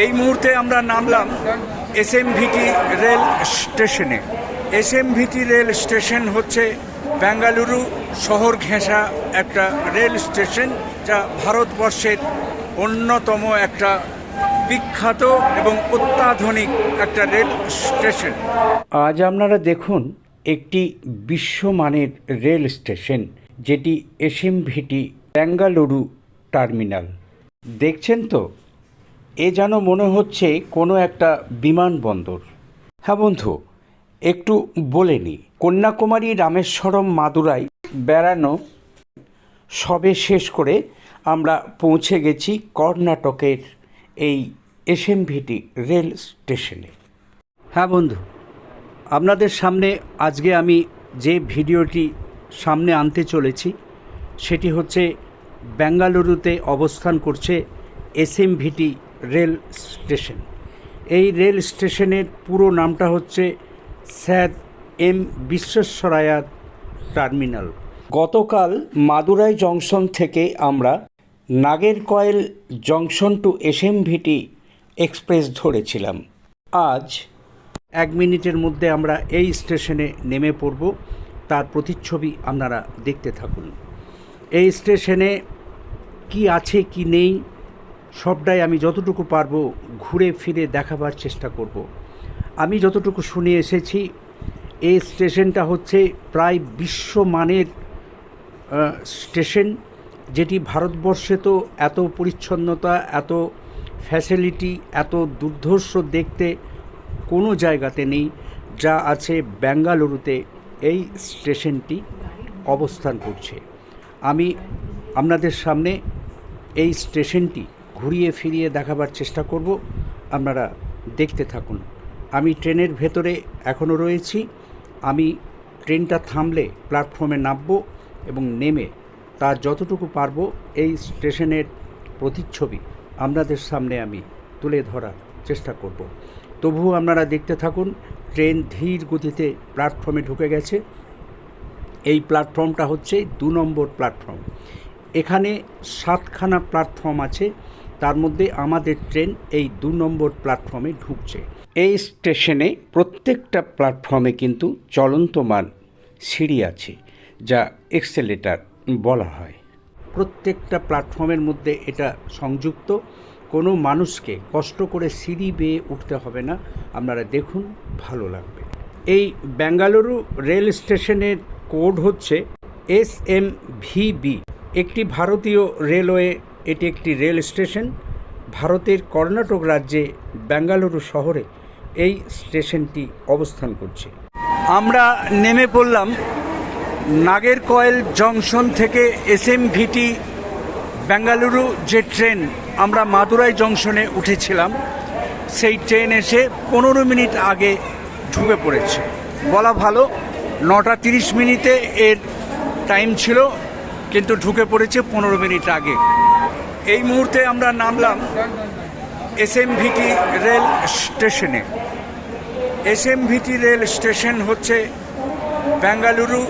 এই মুহূর্তে আমরা নামলাম এসএমভিটি রেল স্টেশনে। S M SMVT rail station হচ্ছে বেঙ্গালুরু শহর ঘেঁষা একটা রেল স্টেশন, যা ভারতবর্ষের অন্যতম একটা বিখ্যাত এবং অত্যাধুনিক একটা রেল স্টেশন। আজ আপনারা দেখুন একটি বিশ্বমানের রেল স্টেশন, যেটি এসএমভিটি বেঙ্গালুরু টার্মিনাল। দেখছেন তো? এ যেন মনে হচ্ছে কোনো একটা বিমানবন্দর। হ্যাঁ বন্ধু, একটু বলে নি। কন্যাকুমারী রামেশ্বরম মাদুরাই বেড়ানো সবে শেষ করে আমরা পৌঁছে গেছি কর্ণাটকের এই এসএমভিটি রেল স্টেশনে। হ্যাঁ বন্ধু, আপনাদের সামনে আজকে আমি যে ভিডিওটি সামনে আনতে চলেছি, সেটি হচ্ছে বেঙ্গালুরুতে অবস্থান করছে এসএমভিটি রেল স্টেশন। এই রেল স্টেশনের পুরো নামটা হচ্ছে স্যার এম বিশ্বেশ্বরায়া টার্মিনাল। গতকাল মাদুরাই জংশন থেকে আমরা Nagercoil junction to SMVT express ধরেছিলাম। আজ এক মিনিটের মধ্যে আমরা এই স্টেশনে নেমে পড়ব। তার প্রতিচ্ছবি আপনারা দেখতে থাকুন। এই স্টেশনে কি আছে, কি নেই সবটাই আমি যতটুকু পারব ঘুরে ফিরে দেখাবার চেষ্টা করব। আমি যতটুকু শুনে এসেছি, এই স্টেশনটা হচ্ছে প্রায় বিশ্বমানের স্টেশন, যেটি ভারতবর্ষে তো এত পরিচ্ছন্নতা, এত ফ্যাসিলিটি এত দুর্ধর্ষ দেখতে কোনো জায়গাতে নেই যা আছে বেঙ্গালুরুতে এই স্টেশনটি অবস্থান করছে। আমি আপনাদের সামনে এই স্টেশনটি ঘুরিয়ে ফিরিয়ে দেখাবার চেষ্টা করব। আপনারা দেখতে থাকুন। আমি ট্রেনের ভেতরে এখনও রয়েছি। আমি ট্রেনটা থামলে প্ল্যাটফর্মে নামবো এবং নেমে তার যতটুকু পারব এই স্টেশনের প্রতিচ্ছবি আপনাদের সামনে আমি তুলে ধরার চেষ্টা করব। তবুও আপনারা দেখতে থাকুন, ট্রেন ধীর গতিতে প্ল্যাটফর্মে ঢুকে গেছে। এই প্ল্যাটফর্মটা হচ্ছে দু নম্বর প্ল্যাটফর্ম। এখানে সাতখানা প্ল্যাটফর্ম আছে। তার মধ্যে আমাদের ট্রেন এই দু নম্বর প্ল্যাটফর্মে ঢুকছে। এই স্টেশনে প্রত্যেকটা প্ল্যাটফর্মে কিন্তু চলন্তমান সিঁড়ি আছে, যা এক্সেলেটার বলা হয়। প্রত্যেকটা প্ল্যাটফর্মের মধ্যে এটা সংযুক্ত। কোনো মানুষকে কষ্ট করে সিঁড়ি বেয়ে উঠতে হবে না। আপনারা দেখুন, ভালো লাগবে। এই বেঙ্গালুরু রেল স্টেশনের কোড হচ্ছে এস এম ভিবি একটি ভারতীয় রেলওয়ে এটি একটি রেল স্টেশন। ভারতের কর্ণাটক রাজ্যে বেঙ্গালুরু শহরে এই স্টেশনটি অবস্থান করছে। আমরা নেমে পড়লাম নাগেরকয়েল জংশন থেকে এসএমভিটি বেঙ্গালুরু যে ট্রেন আমরা মাদুরাই জংশনে উঠেছিলাম, সেই ট্রেন এসে পনেরো মিনিট আগে ঢুকে পড়েছে। বলা ভালো, নটা তিরিশ মিনিটে এর টাইম ছিল, কিন্তু ঢুকে পড়েছে পনেরো মিনিট আগে। এই মুহূর্তে আমরা নামলাম এসএমভিটি রেল স্টেশনে। এসএমভিটি রেল স্টেশন হচ্ছে বেঙ্গালুরু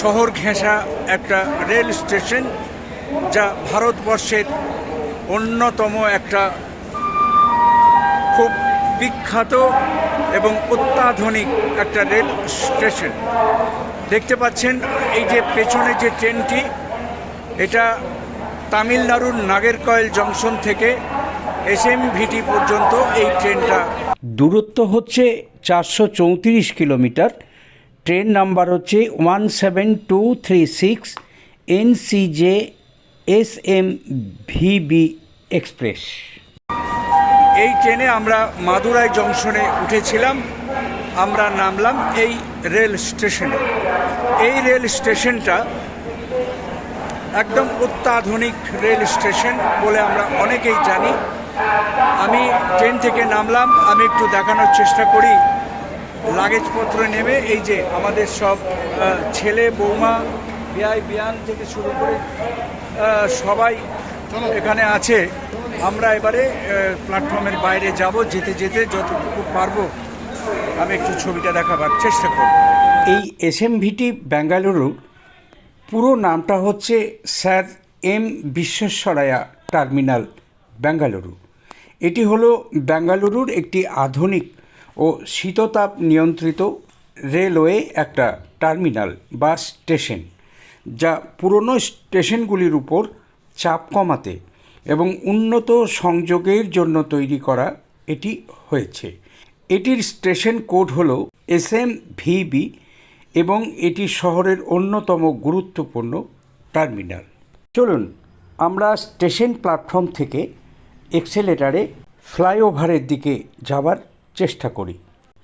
শহর ঘেঁষা একটা রেল স্টেশন যা ভারতবর্ষের অন্যতম একটা খুব বিখ্যাত এবং অত্যাধুনিক একটা রেল স্টেশন। দেখতে পাচ্ছেন এই যে পেছনে যে ট্রেনটি, এটা তামিলনাড়ুর নাগেরকয়েল জংশন থেকে এসএমভিটি পর্যন্ত এই ট্রেনটা দূরত্ব হচ্ছে চারশো চৌত্রিশ কিলোমিটার। ট্রেন নাম্বার হচ্ছে one seven two three six N NCJ S M V B express. এই ট্রেনে আমরা মাদুরাই জংশনে উঠেছিলাম। আমরা নামলাম এই রেল স্টেশনে। এই রেল স্টেশনটা একদম অত্যাধুনিক রেল স্টেশন বলে আমরা অনেকেই জানি। আমি ট্রেন থেকে নামলাম, আমি একটু দেখানোর চেষ্টা করি। লাগেজপত্র নেমে এই যে আমাদের সব ছেলে, বৌমা, বিয়াই, বিয়ান থেকে শুরু করে সবাই এখানে আছে। আমরা এবারে প্ল্যাটফর্মের বাইরে যাব, যেতে যেতে যতটুকু পারব। আমি একটু ছবিটা দেখাবার চেষ্টা করব। এই এস এসএমভিটি বেঙ্গালুরু পুরো নামটা হচ্ছে স্যার এম বিশ্বেশ্বরায়া টার্মিনাল, বেঙ্গালুরু। এটি হলো বেঙ্গালুরুর একটি আধুনিক ও শীততাপ নিয়ন্ত্রিত রেলওয়ে একটা টার্মিনাল বা স্টেশন, যা পুরনো স্টেশনগুলির উপর চাপ কমাতে এবং উন্নত সংযোগের জন্য তৈরি করা এটি হয়েছে। এটির স্টেশন কোড হল এস এম ভিবি এবং এটি শহরের অন্যতম গুরুত্বপূর্ণ টার্মিনাল। চলুন, আমরা স্টেশন প্ল্যাটফর্ম থেকে এক্সেলেটারে ফ্লাইওভারের দিকে যাবার চেষ্টা করি।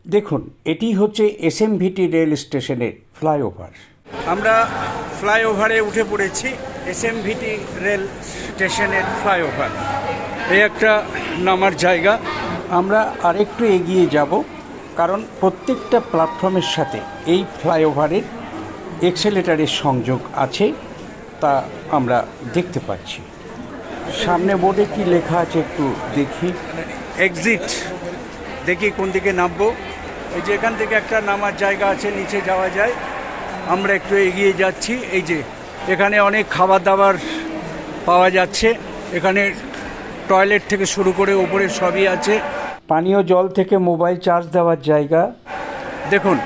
দেখুন, এটি হচ্ছে এস এসএমভিটি রেল স্টেশনের ফ্লাইওভার। আমরা ফ্লাইওভারে উঠে পড়েছি এস এসএমভিটি রেল স্টেশনের ফ্লাইওভার। এই একটা নামার জায়গা। আমরা আরেকটু এগিয়ে যাব। কারণ প্রত্যেকটা প্ল্যাটফর্মের সাথে এই ফ্লাইওভারের এক্সেলেটারের সংযোগ আছে তা আমরা দেখতে পাচ্ছি। সামনে বোর্ডে কি লেখা আছে একটু দেখি। এক্সিট দেখি কোন দিকে নামবো। এই যে এখান থেকে একটা নামার জায়গা আছে, নিচে যাওয়া যায়। আমরা একটু এগিয়ে যাচ্ছি। এই যে এখানে অনেক খাবার দাবার পাওয়া যাচ্ছে। এখানে টয়লেট থেকে শুরু করে ওপরে সবই আছে। পানীয় জল থেকে মোবাইল চার্জ দেওয়ার জায়গা। দেখুন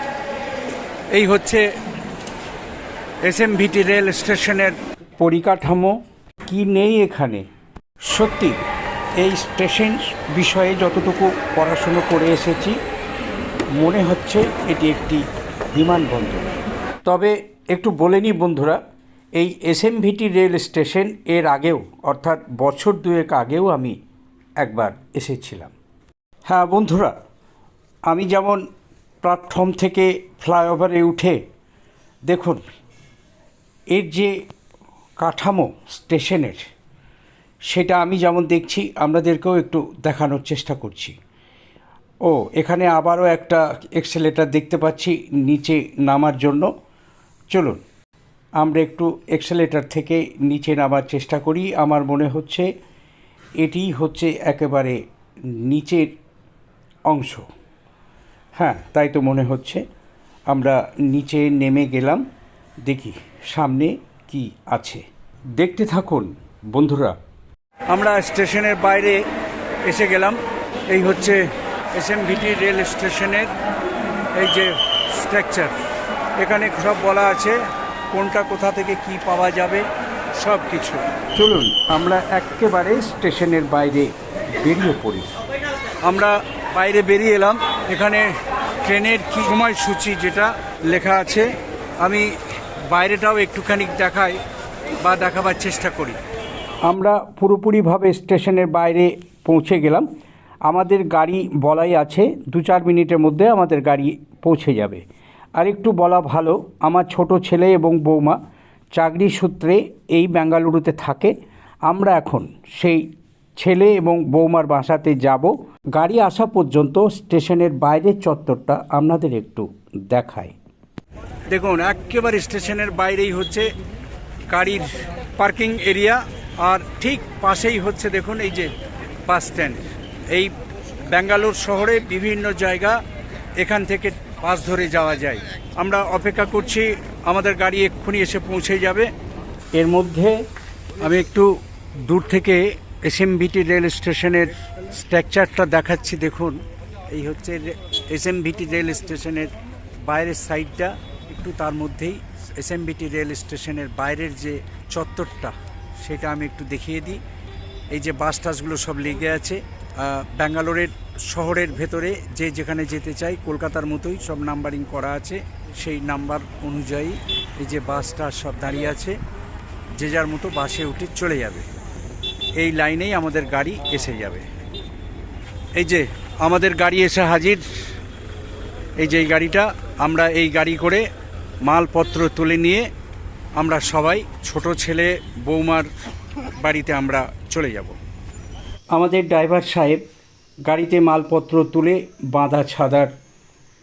এই হচ্ছে এসএমভিটি রেল স্টেশনের পরিকাঠামো। কি নেই এখানে? সত্যি এই স্টেশন বিষয়ে যতটুকু পড়াশুনো করে এসেছি মনে হচ্ছে এটি একটি বিমানবন্দর। তবে একটু বলে নিই বন্ধুরা এই এসএমভিটি রেল স্টেশনের আগেও অর্থাৎ বছর দুয়েক আগেও আমি একবার এসেছিলাম। হ্যাঁ বন্ধুরা, আমি যেমন প্ল্যাটফর্ম থেকে ফ্লাইওভারে উঠে, দেখুন, এর যে কাঠামো স্টেশনের, সেটা আমি যেমন দেখছি আপনাদেরকেও একটু দেখানোর চেষ্টা করছি। ও, এখানে আবারও একটা এক্সেলেটার দেখতে পাচ্ছি, নিচে নামার জন্য। চলুন, আমরা একটু এক্সেলেটার থেকে নিচে নামার চেষ্টা করি। আমার মনে হচ্ছে এটি হচ্ছে একেবারে নিচের অংশ। হ্যাঁ তাই তো মনে হচ্ছে। আমরা নিচে নেমে গেলাম। দেখি সামনে কি আছে। দেখতে থাকুন, বন্ধুরা। আমরা স্টেশনের বাইরে এসে গেলাম। এই হচ্ছে এসএমভিটি রেল স্টেশনের এই যে স্ট্রাকচার। এখানে সব বলা আছে, কোনটা কোথা থেকে কি পাওয়া যাবে, সব কিছু। চলুন, আমরা একেবারে স্টেশনের বাইরে বেরিয়ে পড়ি। আমরা বাইরে বেরিয়ে এলাম। এখানে ট্রেনের কি সময়সূচি যেটা লেখা আছে, আমি বাইরেটাও একটুখানি দেখাই বা দেখাবার চেষ্টা করি। আমরা পুরোপুরিভাবে স্টেশনের বাইরে পৌঁছে গেলাম। আমাদের গাড়ি বলাই আছে, দু চার মিনিটের মধ্যে আমাদের গাড়ি পৌঁছে যাবে। আর একটু বলা ভালো, আমার ছোট ছেলে এবং বৌমা চাকরি সূত্রে এই বেঙ্গালুরুতে থাকে। আমরা এখন সেই ছেলে এবং বৌমার বাসাতে যাব। গাড়ি আসা পর্যন্ত স্টেশনের বাইরের চত্বরটা আপনাদের একটু দেখায় দেখুন, একেবারে স্টেশনের বাইরেই হচ্ছে গাড়ির পার্কিং এরিয়া আর ঠিক পাশেই হচ্ছে দেখুন এই যে বাস স্ট্যান্ড। এই ব্যাঙ্গালোর শহরে বিভিন্ন জায়গা এখান থেকে বাস ধরে যাওয়া যায়। আমরা অপেক্ষা করছি, আমাদের গাড়ি এক্ষুনি এসে পৌঁছে যাবে। এর মধ্যে আমি একটু দূর থেকে এসএমভিটি রেল স্টেশনের স্ট্রাকচারটা দেখাচ্ছি, দেখুন। এই হচ্ছে এসএমভিটি রেল স্টেশনের বাইরের সাইডটা একটু তার মধ্যেই এসএমভিটি রেল স্টেশনের বাইরের যে চত্বরটা, সেটা আমি একটু দেখিয়ে দিই। এই যে বাস টাসগুলো সব লেগে আছে ব্যাঙ্গালোরের শহরের ভেতরে, যে যেখানে যেতে চাই, কলকাতার মতোই সব নাম্বারিং করা আছে। সেই নাম্বার অনুযায়ী এই যে বাসটা সব দাঁড়িয়ে আছে, যে যার মতো বাসে উঠে চলে যাবে। এই লাইনেই আমাদের গাড়ি এসে যাবে। এই যে আমাদের গাড়ি এসে হাজির, এই যে এই গাড়িটা, আমরা এই গাড়ি করে মালপত্র তুলে নিয়ে আমরা সবাই ছোট ছেলে, বৌমার বাড়িতে আমরা চলে যাব। আমাদের ড্রাইভার সাহেব গাড়িতে মালপত্র তুলে বাঁধা ছাদার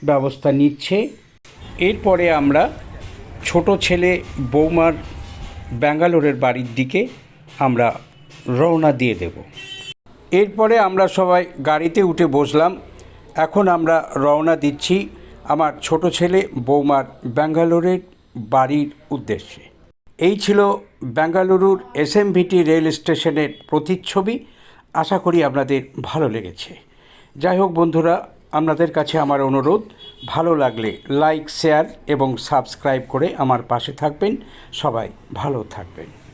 ব্যবস্থা নিচ্ছে। এরপরে আমরা ছোট ছেলে, বৌমার ব্যাঙ্গালোরের বাড়ির দিকে আমরা রওনা দিয়ে দেব। এরপরে আমরা সবাই গাড়িতে উঠে বসলাম। এখন আমরা রওনা দিচ্ছি আমার ছোট ছেলে বৌমার ব্যাঙ্গালোরের বাড়ির উদ্দেশ্যে। এই ছিল বেঙ্গালুরুর এসএমভিটি রেল স্টেশনের প্রতিচ্ছবি। আশা করি আপনাদের ভালো লেগেছে। যাই হোক বন্ধুরা, আপনাদের কাছে আমার অনুরোধ, ভালো লাগলে লাইক, শেয়ার এবং সাবস্ক্রাইব করে আমার পাশে থাকবেন। সবাই ভালো থাকবেন।